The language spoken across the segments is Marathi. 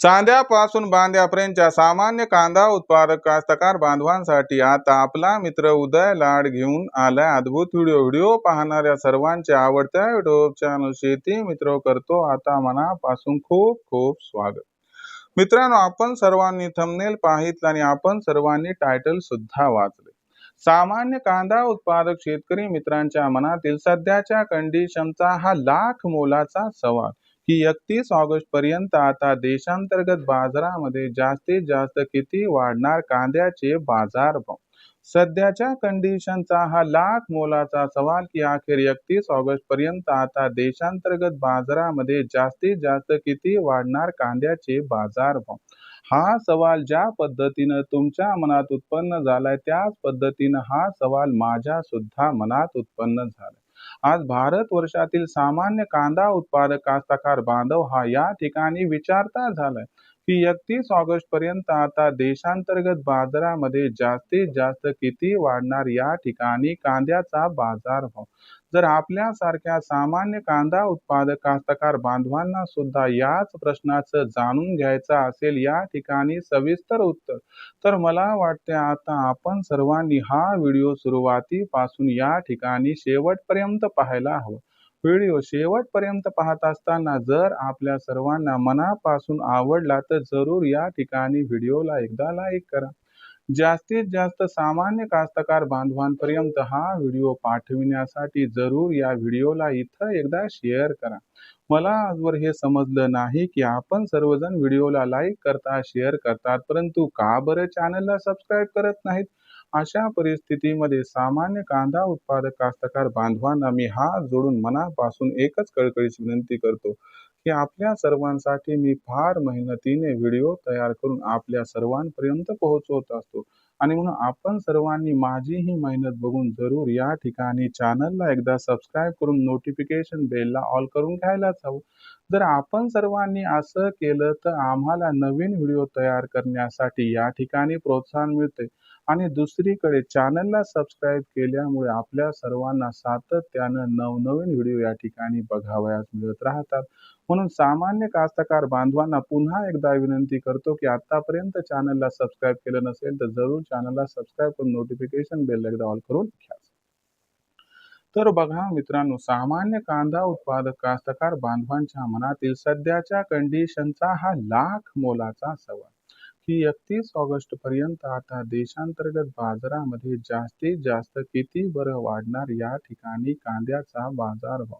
चांद्यापासून बांध्यापर्यंतच्या सामान्य कांदा उत्पादक कास्तकार बांधवांसाठी आता आपला मित्र उदय लाड घेऊन आलाय अद्भुत व्हिडिओ. व्हिडिओ पाहणाऱ्या सर्वांच्या आवडत्या युट्यूब चॅनल शेती मित्र करतो. आता मनापासून खूप खूप स्वागत. मित्रांनो आपण सर्वांनी थंबनेल पाहितलं आणि आपण सर्वांनी टायटल सुद्धा वाचले. सामान्य कांदा उत्पादक शेतकरी मित्रांच्या मनातील सध्याच्या कंडिशनचा हा लाख मोलाचा सवाल. की एकतीस ऑगस्ट पर्यंत आता देशांतर्गत बाजारामध्ये जास्तीत जास्त किती वाढणार कांद्याचे बाजारभाव सध्याच्या कंडिशनचा हा लाख मोलाचा सवाल की अखेर एकतीस ऑगस्ट पर्यंत आता देशांतर्गत बाजारामध्ये जास्तीत जास्त किती वाढणार कांद्याचे बाजारभाव हा सवाल ज्या पद्धतीनं तुमच्या मनात उत्पन्न झालाय त्याच पद्धतीनं हा सवाल माझ्या सुद्धा मनात उत्पन्न झालाय. आज भारत वर्षातील सामान्य कांदा उत्पादक कास्तकार बांधव हा या ठिकाणी विचारता झालाय. की एकतीस ऑगस्ट पर्यंत आता देशांतर्गत बाजारामध्ये जास्तीत जास्त किती वाढणार या ठिकाणी कांद्याचा बाजार भाव? जर आपल्यासारख्या सामान्य कांदा उत्पादक कास्तकार बांधवांना सुद्धा याच प्रश्नाचं जाणून घ्यायचं असेल या ठिकाणी सविस्तर उत्तर तर मला वाटते आता आपण सर्वांनी हा व्हिडिओ सुरुवातीपासून या ठिकाणी शेवटपर्यंत पाहायला हवं. व्हिडिओ शेवटपर्यंत पाहत असताना जर आपल्या सर्वांना मनापासून आवडला तर जरूर या ठिकाणी व्हिडिओला एकदा लाईक करा. जास्तीत जास्त सामान्य कास्तकार बांधवांपर्यंत हा व्हिडिओ पाठविण्यासाठी जरूर या व्हिडिओला इथं एकदा शेअर करा. मला आजवर हे समजलं नाही की आपण सर्वजण व्हिडिओला लाईक करता शेअर करतात परंतु का बरं चॅनलला सबस्क्राईब करत नाहीत? अशा परिस्थितीमध्ये सामान्य कांदा उत्पादक कास्तकार बांधवांना मी हात जोडून मनापासून एकच कळकळीची विनंती करतो की आपल्या सर्वांसाठी मी फार मेहनतीने व्हिडिओ तयार करून आपल्या सर्वांपर्यंत पोहोचवत असतो. आणि म्हणून आपण सर्वांनी माझी ही मेहनत बघून जरूर या ठिकाणी चॅनलला एकदा सबस्क्राईब करून नोटिफिकेशन बेलला ऑल करून घ्यायलाच हवं. जर आपण सर्वांनी असं केलं तर आम्हाला नवीन व्हिडिओ तयार करण्यासाठी या ठिकाणी प्रोत्साहन मिळते. आणि दुसरीकडे चॅनलला सबस्क्राईब केल्यामुळे आपल्या सर्वांना सातत्यानं नवनवीन व्हिडिओ या ठिकाणी बघावयास मिळत राहतात. म्हणून सामान्य कास्तकार बांधवांना पुन्हा एकदा विनंती करतो की आतापर्यंत चॅनलला सबस्क्राईब केलं नसेल तर जरूर चॅनलला सबस्क्राईब करून नोटिफिकेशन बेल एकदा ऑल करून घ्या. तर बघा मित्रांनो सामान्य कांदा उत्पादक कास्तकार बांधवांच्या मनातील सध्याच्या कंडिशनचा हा लाख मोलाचा सवाल. की एकतीस ऑगस्ट पर्यंत आता देशांतर्गत बाजारामध्ये जास्तीत जास्त किती बरं वाढणार या ठिकाणी कांद्याचा बाजारभाव?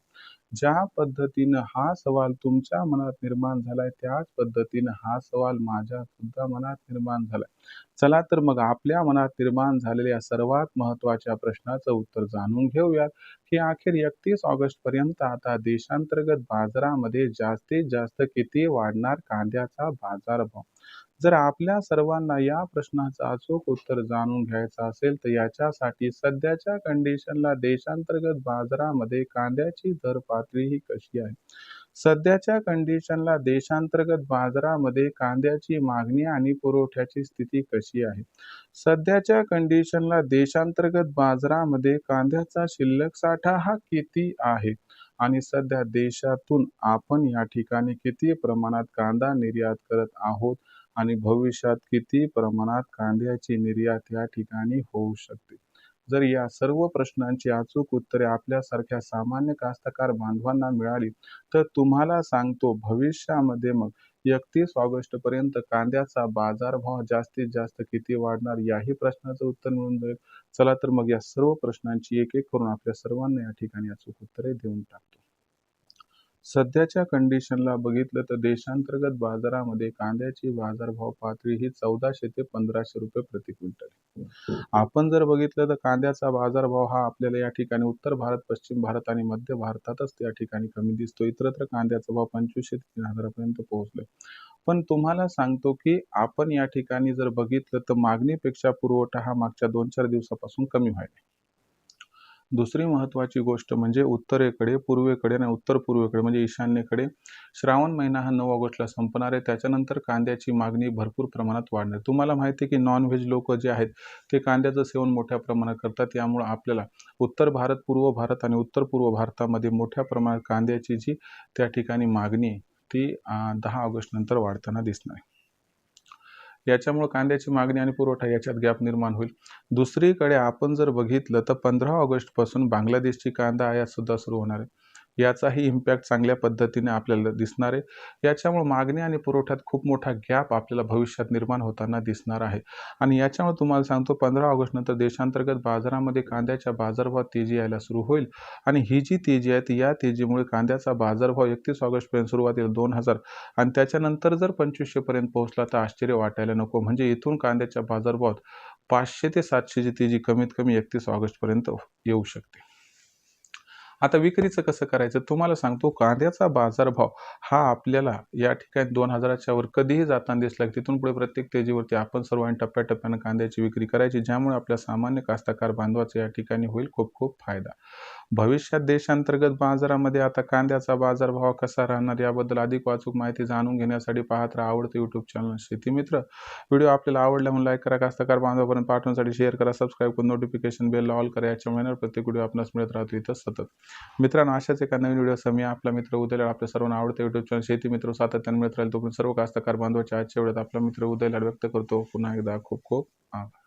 ज्या पद्धतीनं हा सवाल तुमच्या मनात निर्माण झालाय त्याच पद्धतीनं हा सवाल माझ्या सुद्धा मनात निर्माण झालाय. चला तर मग आपल्या मनात निर्माण झालेल्या सर्वात महत्त्वाच्या प्रश्नाचं उत्तर जाणून घेऊयात की अखेर एकतीस ऑगस्ट पर्यंत आता देशांतर्गत बाजारामध्ये जास्तीत जास्त किती वाढणार कांद्याचा बाजारभाव? जर आपल्या सर्वांना या प्रश्नाचं अचूक उत्तर जाणून घ्यायचं असेल तर याच्यासाठी सध्याच्या कंडिशनला देशांतर्गत बाजारामध्ये कांद्याची दर पातळी ही कशी आहे? सध्याच्या कंडिशनला देशांतर्गत बाजारामध्ये कांद्याची मागणी आणि पुरवठ्याची स्थिती कशी आहे? सध्याच्या कंडिशनला देशांतर्गत बाजारामध्ये कांद्याचा शिल्लक साठा हा किती आहे? आणि सध्या देशातून आपण या ठिकाणी किती प्रमाणात कांदा निर्यात करत आहोत? आणि भविष्यात किती प्रमाणात कांद्याची निर्यात या ठिकाणी होऊ शकते? जर या सर्व प्रश्नांची अचूक उत्तरे आपल्यासारख्या सामान्य कास्तकार बांधवांना मिळाली तर तुम्हाला सांगतो भविष्यामध्ये मग एकतीस ऑगस्ट पर्यंत कांद्याचा बाजारभाव जास्तीत जास्त किती वाढणार याही प्रश्नाचं उत्तर मिळून जाईल. चला तर मग या सर्व प्रश्नांची एक एक करून आपल्या सर्वांना या ठिकाणी अचूक उत्तरे देऊन टाकतो सध्याच्या कंडिशनला बघितलं तर देशांतर्गत बाजारामध्ये कांद्याची बाजारभाव पातळी ही चौदाशे ते पंधराशे रुपये प्रति क्विंटल आपण जर बघितलं तर कांद्याचा बाजारभाव हा आपल्याला या ठिकाणी उत्तर भारत पश्चिम भारत आणि मध्य भारतातच या ठिकाणी कमी दिसतो इतरत्र कांद्याचा भाव पंचवीसशे ते तीन हजारापर्यंत पोहोचलोय. पण तुम्हाला सांगतो की आपण या ठिकाणी जर बघितलं तर मागणीपेक्षा पुरवठा हा मागच्या दोन चार दिवसापासून कमी व्हायला दुसरी महत्त्वाची गोष्ट म्हणजे उत्तरेकडे पूर्वेकडे आणि उत्तर पूर्वेकडे म्हणजे ईशान्येकडे. श्रावण महिना हा नऊ ऑगस्टला संपणार आहे. त्याच्यानंतर कांद्याची मागणी भरपूर प्रमाणात वाढणार. तुम्हाला माहिती आहे की नॉनव्हेज लोक जे आहेत ते कांद्याचं सेवन मोठ्या प्रमाणात करतात. यामुळे आपल्याला उत्तर भारत पूर्व भारत आणि उत्तर पूर्व भारतामध्ये मोठ्या प्रमाणात कांद्याची जी त्या ठिकाणी मागणी आहे ती दहा ऑगस्ट नंतर वाढताना दिसणार आहे. याच्यामुळे कांद्याची मागणी आणि पुरवठा याच्यात गॅप निर्माण होईल. दुसरीकडे आपण जर बघितलं तर पंधरा ऑगस्टपासून बांगलादेशची कांदा आयात सुद्धा सुरू होणार आहे. याचाही इम्पॅक्ट चांगल्या पद्धतीने आपल्याला दिसणार आहे. याच्यामुळे मागणी आणि पुरवठ्यात खूप मोठा गॅप आपल्याला भविष्यात निर्माण होताना दिसणार आहे. आणि याच्यामुळे तुम्हाला सांगतो पंधरा ऑगस्टनंतर देशांतर्गत बाजारामध्ये कांद्याच्या बाजारभावात तेजी यायला सुरू होईल. आणि ही जी तेजी आहे ती या तेजीमुळे कांद्याचा बाजारभाव एकतीस ऑगस्टपर्यंत सुरुवातीला दोन हजार. आणि त्याच्यानंतर जर पंचवीसशेपर्यंत पोहोचला तर आश्चर्य वाटायला नको. म्हणजे इथून कांद्याच्या बाजारभावात पाचशे ते सातशेची तेजी कमीत कमी एकतीस ऑगस्टपर्यंत येऊ शकते. आता विक्रीचं कसं करायचं? तुम्हाला सांगतो कांद्याचा बाजारभाव हा आपल्याला या ठिकाणी दोन हजाराच्या वर कधीही जाताना दिसला की तिथून पुढे प्रत्येक तेजीवरती आपण सर्वांनी टप्प्याटप्प्यानं कांद्याची विक्री करायची ज्यामुळे आपल्या सामान्य कास्तकार बांधवाचा या ठिकाणी होईल खूप खूप फायदा. भविष्यात देशांतर्गत बाजारामध्ये आता कांद्याचा बाजारभाव कसा राहणार याबद्दल अधिक वाचूक माहिती जाणून घेण्यासाठी पाहत राहा आवडतं यूट्यूब चॅनल शेती मित्र व्हिडिओ आपल्याला आवडला म्हणून लाईक करा कास्तकार बांधवापर्यंत पाठवण्यासाठी शेअर करा सबस्क्राईब करून नोटिफिकेशन बेल ऑल करा याच्यामुळे प्रत्येक व्हिडिओ आपल्यास मिळत राहतो इथं सतत. मित्रांनो अशाच एका नवीन व्हिडिओ मी आपला मित्र उदयला आपल्या सर्वांना आवडतं यूट्यूब चॅनल शेती मित्र सातत्याने मिळत राहील तोपर्यंत सर्व कास्तकार बांधवाच्या आजच्या वेळेत आपला मित्र उदयला व्यक्त करतो. पुन्हा एकदा खूप खूप आभार.